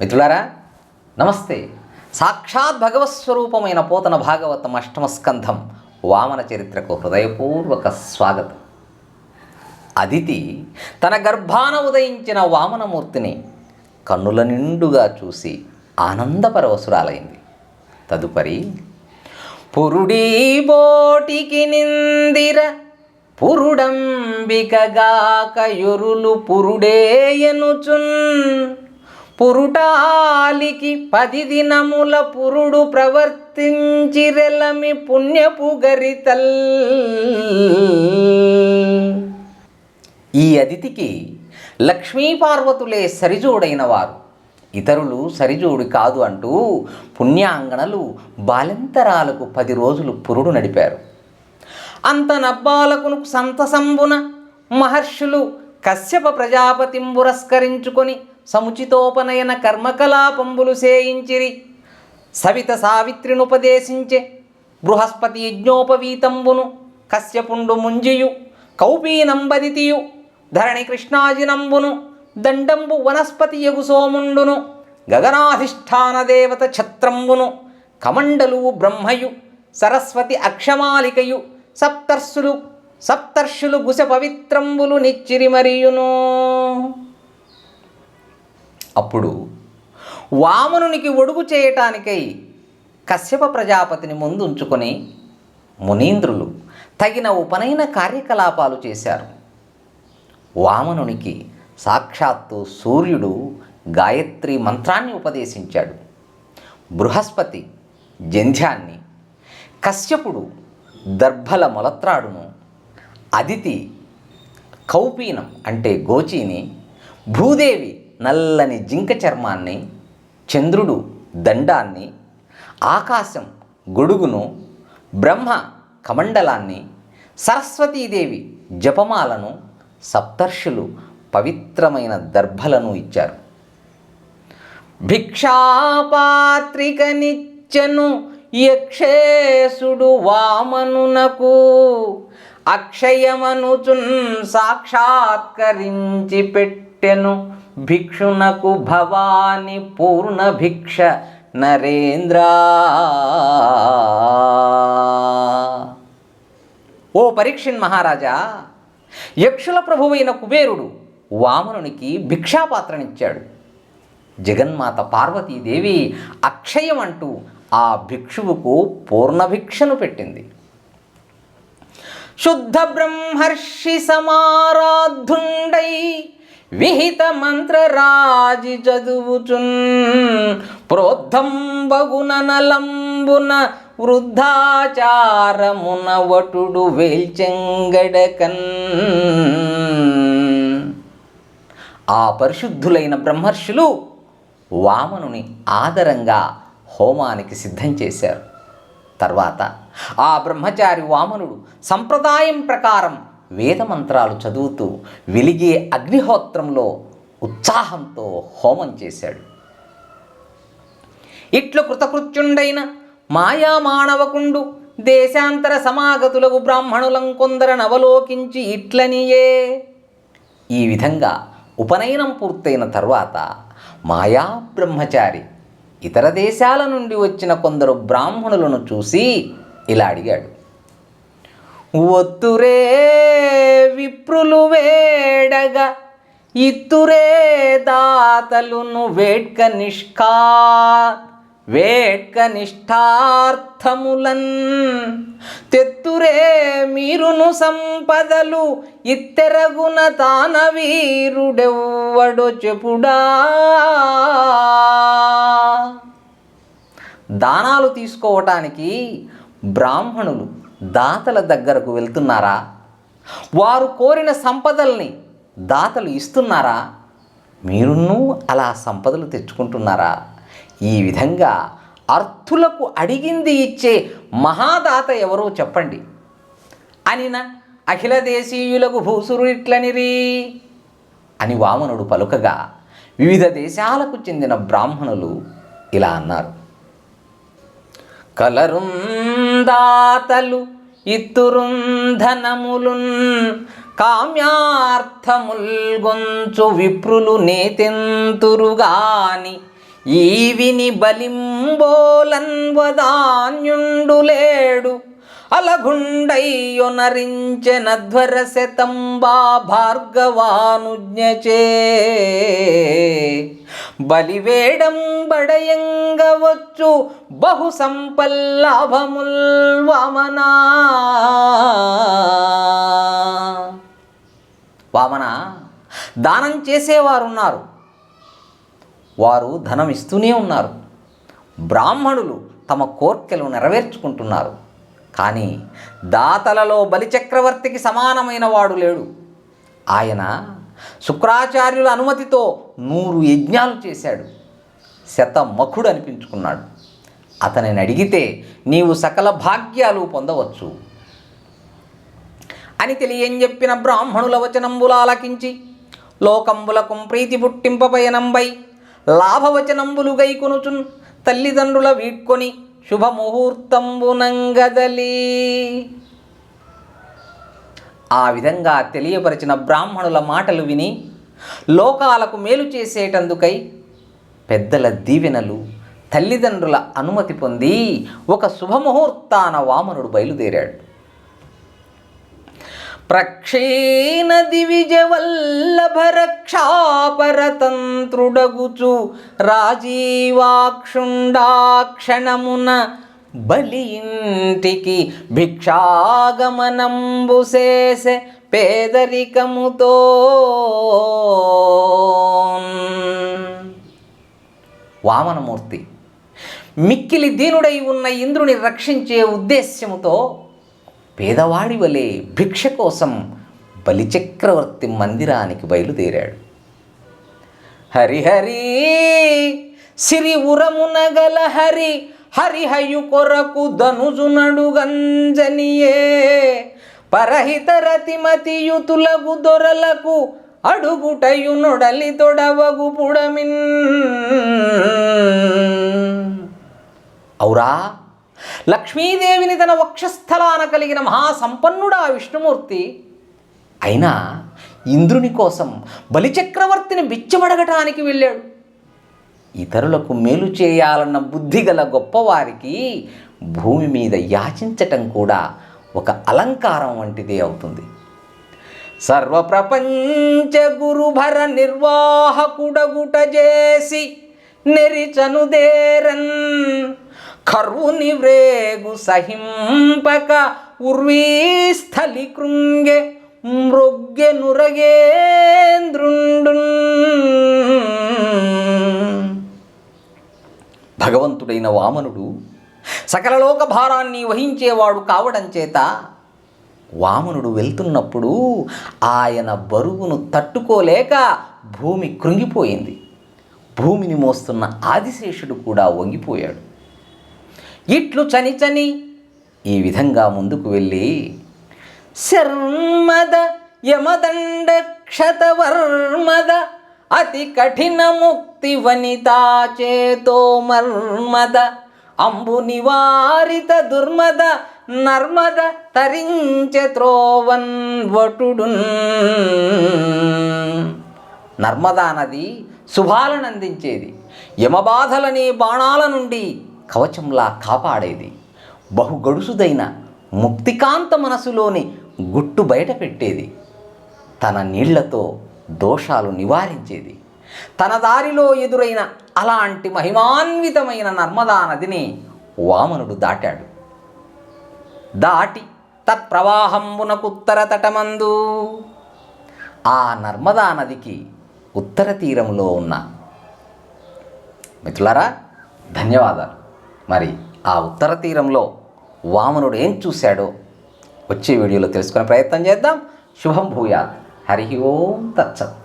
మిత్రులారా నమస్తే. సాక్షాత్ భగవత్ స్వరూపమైన పోతన భాగవతం అష్టమ స్కంధం వామన చరిత్రకు హృదయపూర్వక స్వాగతం. అదితి తన గర్భాన ఉదయించిన వామనమూర్తిని కన్నుల నిండుగా చూసి ఆనందపరవసురాలైంది తదుపరి పురుడీ బోటికి నిందిర పురుడంబికగాకయురులు పురుడేయనుచున్ పురుటాలికి పది దినముల పురుడు ప్రవర్తించిరెలమి పుణ్యపు గరితల్. ఈ అతిథికి లక్ష్మీపార్వతులే సరిజోడైన వారు. ఇతరులు సరిజోడి కాదు అంటూ పుణ్యాంగనలు బాలెంతరాలకు పది రోజులు పురుడు నడిపారు. అంత నబ్బాలకును సంతసంబున మహర్షులు కశ్యప ప్రజాపతిం పురస్కరించుకొని సముచితోపనయన కర్మకలాపంబులు సేయించిరి. సవిత సావిత్రినుపదేశించే బృహస్పతి యజ్ఞోపవీతంబును కశ్యపుండు ముంజియు కౌపీనంబదితియు ధరణి కృష్ణాజినంబును దండంబు వనస్పతి యగు సోముండును గగనాధిష్టాన దేవత ఛత్రంబును కమండలు బ్రహ్మయు సరస్వతి అక్షమాలికయు సప్తర్షులు సప్తర్షులు గుస పవిత్రంబులు నిచ్చిరి మరియును. అప్పుడు వామనునికి ఒడుగు చేయటానికై కశ్యప ప్రజాపతిని ముందు ఉంచుకొని మునీంద్రులు తగిన ఉపనయన కార్యకలాపాలు చేశారు. వామనునికి సాక్షాత్తు సూర్యుడు గాయత్రి మంత్రాన్ని ఉపదేశించాడు. బృహస్పతి జంధ్యాన్ని కశ్యపుడు దర్భల మొలత్రాడును అదితి కౌపీనం అంటే గోచీని భూదేవి నల్లని జింక చర్మాన్ని చంద్రుడు దండాన్ని ఆకాశం గొడుగును బ్రహ్మ కమండలాన్ని సరస్వతీదేవి జపమాలను సప్తర్షులు పవిత్రమైన దర్భలను ఇచ్చారు. భిక్షాపాత్రికనిచ్చను యక్షేసుడు వామనునకు అక్షయమనుచున్ సాక్షాత్కరించి పెట్టెను. భిక్షునకు భవాని పూర్ణ భిక్ష నరేంద్ర. ఓ పరీక్షిన్ మహారాజా యక్షుల ప్రభువైన కుబేరుడు వామనునికి భిక్షాపాత్రనిచ్చాడు. జగన్మాత పార్వతీదేవి అక్షయం అంటూ ఆ భిక్షువుకు పూర్ణభిక్షను పెట్టింది. శుద్ధ బ్రహ్మర్షి సమారాధుండై విహిత మంత్రరాజి చదువుచున్. ప్రోద్ధం బగున నలంబున వృద్ధాచారమున వటుడు వేల్చెంగడకన్. ఆ పరిశుద్ధులైన బ్రహ్మర్షులు వామనుని ఆదరంగా హోమానికి సిద్ధం చేశారు. తర్వాత ఆ బ్రహ్మచారి వామనుడు సంప్రదాయం ప్రకారం వేదమంత్రాలు చదువుతూ వెలిగే అగ్నిహోత్రంలో ఉత్సాహంతో హోమం చేశాడు. ఇట్లు కృతకృత్యుండైన మాయా మానవకుండు దేశాంతర సమాగతులకు బ్రాహ్మణులం కొందరను అవలోకించి ఇట్లనియే. ఈ విధంగా ఉపనయనం పూర్తయిన తర్వాత మాయా బ్రహ్మచారి ఇతర దేశాల నుండి వచ్చిన కొందరు బ్రాహ్మణులను చూసి ఇలా అడిగాడు. ఒత్తురే విప్రులు వేడగా ఇత్తురే దాతలును వేడ్క నిష్కా వేడ్క నిష్ఠార్థములన్ తెత్తురే మీరును సంపదలు ఇత్తెరగున తాన వీరుడెవ్వడో చెప్పుడా. దానాలు తీసుకోవటానికి బ్రాహ్మణులు దాతల దగ్గరకు వెళ్తున్నారా? వారు కోరిన సంపదల్ని దాతలు ఇస్తున్నారా? మీరును అలా సంపదలు తెచ్చుకుంటున్నారా? ఈ విధంగా అర్థులకు అడిగింది ఇచ్చే మహాదాత ఎవరో చెప్పండి. అనిన అఖిల దేశీయులకు భూసురు ఇట్లనిరి అని వామనుడు పలుకగా వివిధ దేశాలకు చెందిన బ్రాహ్మణులు ఇలా అన్నారు. కలరుందాతలు ఇత్తురుంధనములున్ కామ్యార్థముల్గొంచు విప్రులు నేతెంతురుగాని ఈవిని బలింబోలన్వదాన్యుండు లేడు అలగుండయ్యొనరించెనధ్వర శతంబా భార్గవానుజ్ఞచే. బలివేడంబడయంగవచ్చు బహు సంపల్లాభముల్వమనా వామన దానం చేసేవారున్నారు. వారు ధనం ఇస్తూనే ఉన్నారు. బ్రాహ్మణులు తమ కోర్కెలు నెరవేర్చుకుంటున్నారు. కానీ దాతలలో బలిచక్రవర్తికి సమానమైన వాడు లేడు. ఆయన శుక్రాచార్యుల అనుమతితో నూరు యజ్ఞాలు చేశాడు. శతమఖుడు అనిపించుకున్నాడు. అతనిని అడిగితే నీవు సకల భాగ్యాలు పొందవచ్చు. అని తెలియని చెప్పిన బ్రాహ్మణుల వచనంబుల ఆలకించి లోకంబులకు ప్రీతి పుట్టింపబయనంబై లాభవచనంబులు గైకొనుచున్ తల్లిదండ్రుల వీడ్కొని శుభముహూర్తంబునంగదలి ఆ విధంగా తెలియపరిచిన బ్రాహ్మణుల మాటలు విని లోకాలకు మేలు చేసేటందుకై పెద్దల దీవెనలు తల్లిదండ్రుల అనుమతి పొంది ఒక శుభముహూర్తాన వామనుడు బయలుదేరాడు. ప్రక్షేణ దివిజవల్లభరక్షాపరతంత్రుడగుచు రాజీవాక్షుండాక్షణమున బలి ఇంటికి భిక్షాగమనంబు చేసే పేదరికముతో. వామనమూర్తి మిక్కిలి దీనుడై ఉన్న ఇంద్రుని రక్షించే ఉద్దేశ్యముతో పేదవాడి వలె భిక్ష కోసం బలిచక్రవర్తి మందిరానికి బయలుదేరాడు. హరిహరి సిరి ఉరమునగల హరి హరిహయు కొరకు ధనుజునడు గంజనియే. పరహితరతిమతియుతులగు దొరలకు అడుగుటయు నొడలి తొడవగు పుడమిన్. ఔరా లక్ష్మీదేవిని తన వక్షస్థలాన కలిగిన మహాసంపన్నుడా విష్ణుమూర్తి. అయినా ఇంద్రుని కోసం బలిచక్రవర్తిని బిచ్చబడగటానికి వెళ్ళాడు. ఇతరులకు మేలు చేయాలన్న బుద్ధి గల గొప్పవారికి భూమి మీద యాచించటం కూడా ఒక అలంకారం వంటిదే అవుతుంది. సర్వప్రపంచ గురుభర నిర్వాహకుడగుట చేసి నెరిచనుదేరన్ కరువుని వ్రేగు సహింపక ఉర్వీస్థలి కృంగే మృగ్గె నురగేంద్రుండు భగవంతుడైన వామనుడు సకల లోక భారాన్ని వహించేవాడు కావడం చేత వామనుడు వెళ్తున్నప్పుడు ఆయన బరువును తట్టుకోలేక భూమి కృంగిపోయింది. భూమిని మోస్తున్న ఆదిశేషుడు కూడా వంగిపోయాడు. ఇట్లు చని చని ఈ విధంగా ముందుకు వెళ్ళి శర్మద యమదండ క్షతవర్మద అతి కఠిన ముక్తి వనితా చేతో మర్మద అంబు నివారిత దుర్మద నర్మద తరించె త్రోవన్ వటుడున్. నర్మదా నది శుభాలను అందించేది. యమబాధలని బాణాల నుండి కవచంలా కాపాడేది. బహు గడుసుదైన ముక్తికాంత మనసులోని గుట్టు బయట పెట్టేది. తన నీళ్ళతో దోషాలు నివారించేది. తన దారిలో ఎదురైన అలాంటి మహిమాన్వితమైన నర్మదా నదిని వామనుడు దాటాడు. దాటి తత్ప్రవాహంబునకుత్తర తటమందు ఆ నర్మదా నదికి ఉత్తర తీరంలో ఉన్న. మిత్రులారా ధన్యవాదాలు. మరి ఆ ఉత్తర తీరంలో వామనుడు ఏం చూశాడో వచ్చే వీడియోలో తెలుసుకునే ప్రయత్నం చేద్దాం. శుభం భూయాత్. హరి ఓం తచ్చత్